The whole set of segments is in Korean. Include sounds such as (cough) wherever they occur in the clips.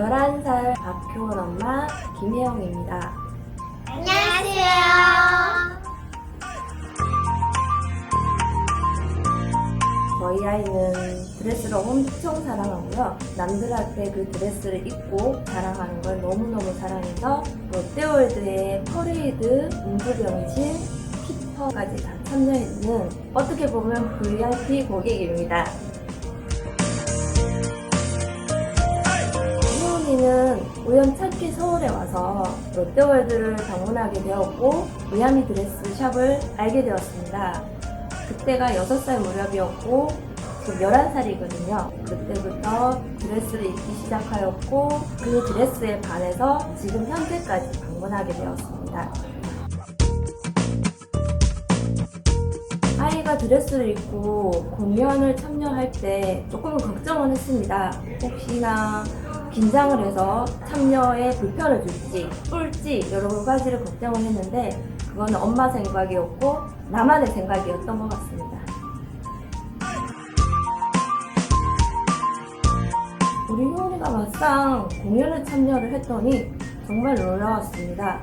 11살 박효은 엄마 김혜영입니다. 안녕하세요. 저희 아이는 드레스를 엄청 사랑하고요. 남들한테 그 드레스를 입고 자랑하는 걸 너무너무 사랑해서 롯데월드의 퍼레이드, 운수병신, 피터까지 다 참여했는 어떻게 보면 VIP 고객입니다. 희원이는 우연찮게 서울에 와서 롯데월드를 방문하게 되었고 미야미 드레스 샵을 알게 되었습니다. 그때가 6살 무렵이었고 지금 11살이거든요. 그때부터 드레스를 입기 시작하였고 그 드레스에 반해서 지금 현재까지 방문하게 되었습니다. 아이가 드레스를 입고 공연을 참여할 때 조금은 걱정은 했습니다. 혹시나 긴장을 해서 참여에 불편을 줄지, 꿀지 여러 가지를 걱정을 했는데 그거는 엄마 생각이었고 나만의 생각이었던 것 같습니다. 우리 효은이가 막상 공연에 참여를 했더니 정말 놀라웠습니다.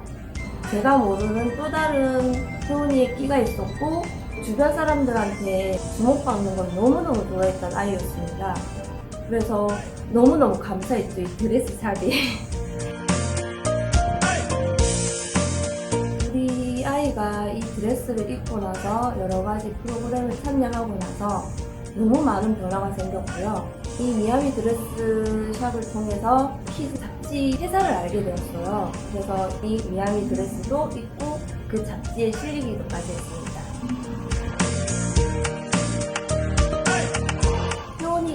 제가 모르는 또 다른 효은이의 끼가 있었고 주변 사람들한테 주목받는 걸 너무너무 좋아했던 아이였습니다. 그래서 너무너무 감사했죠, 이 드레스 샵이. (laughs) 우리 아이가 이 드레스를 입고 나서 여러 가지 프로그램을 참여하고 나서 너무 많은 변화가 생겼고요. 이 미야미 드레스 샵을 통해서 키즈 잡지 회사를 알게 되었어요. 그래서 이 미야미 드레스도 입고 그 잡지에 실리기도까지 했습니다.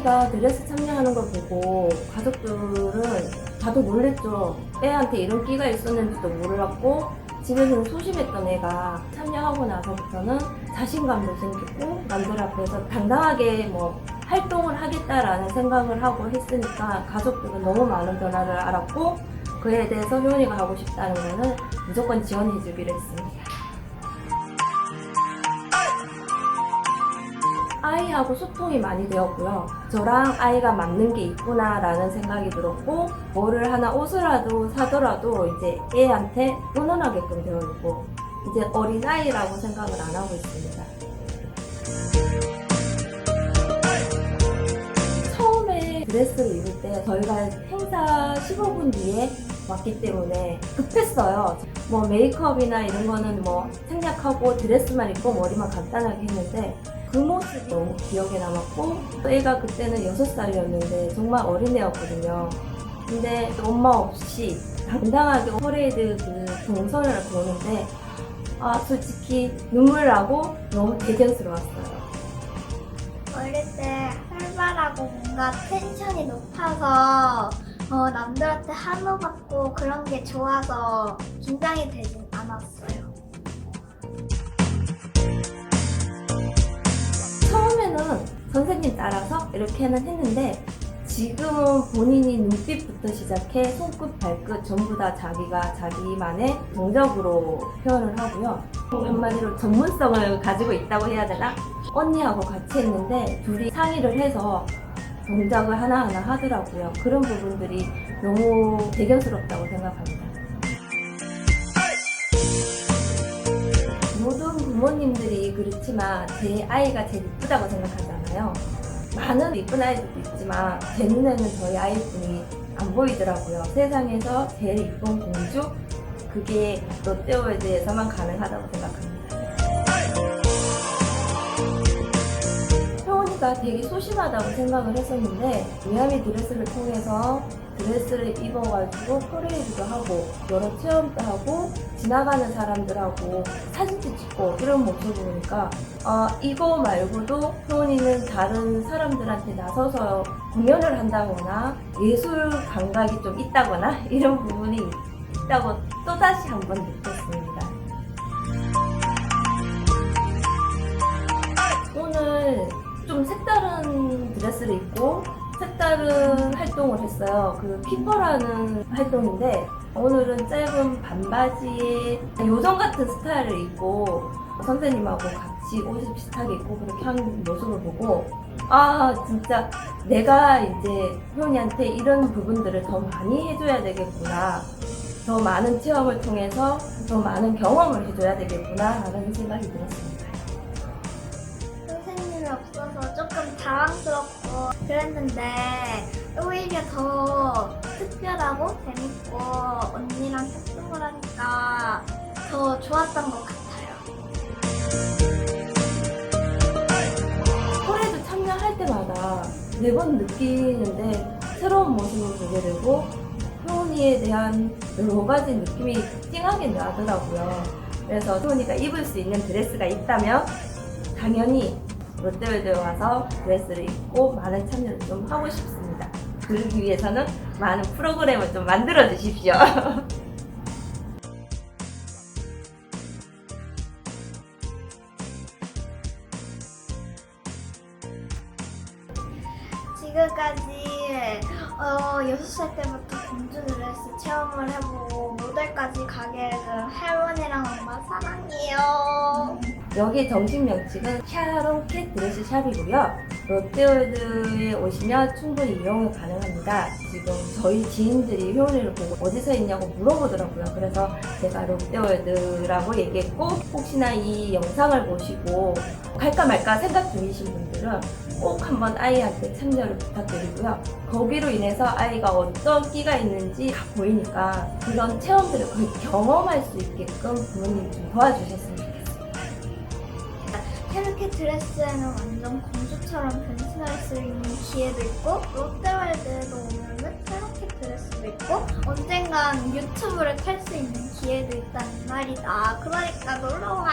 효원이가 드레스 참여하는 걸 보고 가족들은 다들 놀랬죠. 애한테 이런 끼가 있었는지도 몰랐고 집에서는 소심했던 애가 참여하고 나서부터는 자신감도 생기고 남들 앞에서 당당하게 뭐 활동을 하겠다라는 생각을 하고 했으니까 가족들은 너무 많은 변화를 알았고 그에 대해서 효원이가 하고 싶다는 거는 무조건 지원해 주기로 했습니다. 아이하고 소통이 많이 되었고요. 저랑 아이가 맞는 게 있구나라는 생각이 들었고, 뭐를 하나 옷을라도 사더라도 이제 애한테 의논하게끔 되어 있고, 이제 어린아이라고 생각을 안 하고 있습니다. 처음에 드레스를 입을 때 저희가 행사 15분 뒤에 왔기 때문에 급했어요. 뭐 메이크업이나 이런 거는 뭐 생략하고 드레스만 입고 머리만 간단하게 했는데 그 모습이 너무 기억에 남았고 또 애가 그때는 6살이었는데 정말 어린애였거든요. 근데 엄마 없이 당당하게 퍼레이드 그 동선을 보는데 아 솔직히 눈물 나고 너무 대견스러웠어요. 어릴 때 활발하고 뭔가 텐션이 높아서 어, 남들한테 한호 받고 그런 게 좋아서 긴장이 되진 않았어요. 처음에는 선생님 따라서 이렇게는 했는데 지금은 본인이 눈빛부터 시작해 손끝, 발끝 전부 다 자기가 자기만의 동작으로 표현을 하고요. 한마디로 전문성을 가지고 있다고 해야 되나? 언니하고 같이 했는데 둘이 상의를 해서 동작을 하나하나 하더라고요. 그런 부분들이 너무 대견스럽다고 생각합니다. 모든 부모님들이 그렇지만 제 아이가 제일 이쁘다고 생각하잖아요. 많은 이쁜 아이들도 있지만 제 눈에는 저희 아이뿐이 안 보이더라고요. 세상에서 제일 이쁜 공주 그게 롯데월드에서만 가능하다고 생각합니다. 효원이가 되게 소심하다고 생각을 했었는데 미야미 드레스를 통해서 드레스를 입어가지고 퍼레이드도 하고 여러 체험도 하고 지나가는 사람들하고 사진도 찍고 이런 모습을 보니까 아 이거 말고도 효원이는 다른 사람들한테 나서서 공연을 한다거나 예술 감각이 좀 있다거나 (laughs) 이런 부분이 있다고 또다시 한번 느꼈습니다. 오늘 좀 색다른 드레스를 입고 색다른 활동을 했어요. 그 피퍼라는 활동인데 오늘은 짧은 반바지에 요정 같은 스타일을 입고 선생님하고 같이 옷을 비슷하게 입고 그렇게 하는 모습을 보고 아 진짜 내가 이제 효연이한테 이런 부분들을 더 많이 해줘야 되겠구나 더 많은 체험을 통해서 더 많은 경험을 해줘야 되겠구나 라는 생각이 들었습니다. 없어서 조금 당황스럽고 그랬는데 오히려 더 특별하고 재밌고 언니랑 협동을 하니까 더 좋았던 것 같아요. 콜에도 참여할 때마다 매번 느끼는데 새로운 모습을 보게 되고 효은이에 대한 여러 가지 느낌이 찡하게 나더라고요. 그래서 효은이가 입을 수 있는 드레스가 있다면 당연히 롯데월드에 와서 드레스를 입고 많은 참여를 좀 하고 싶습니다. 그러기 위해서는 많은 프로그램을 좀 만들어 주십시오. (laughs) 지금까지 어, 6살 때부터 공주 드레스 체험을 해보고 모델까지 가게 된 할머니랑 엄마 사랑해요. 여기 정식 명칭은 샤롱캣 드레스 샵이고요. 롯데월드에 오시면 충분히 이용이 가능합니다. 지금 저희 지인들이 효은이를 보고 어디서 있냐고 물어보더라고요. 그래서 제가 롯데월드라고 얘기했고 혹시나 이 영상을 보시고 갈까 말까 생각 중이신 분들은 꼭 한번 아이한테 참여를 부탁드리고요. 거기로 인해서 아이가 어떤 끼가 있는지 다 보이니까 그런 체험들을 거의 경험할 수 있게끔 부모님이 좀 도와주셨으면 이렇게 드레스에는 완전 공주처럼 변신할 수 있는 기회도 있고 롯데월드에도 오면은 이렇게 드레스도 있고 언젠간 유튜브를 탈 수 있는 기회도 있다는 말이다. 그러니까 놀러와.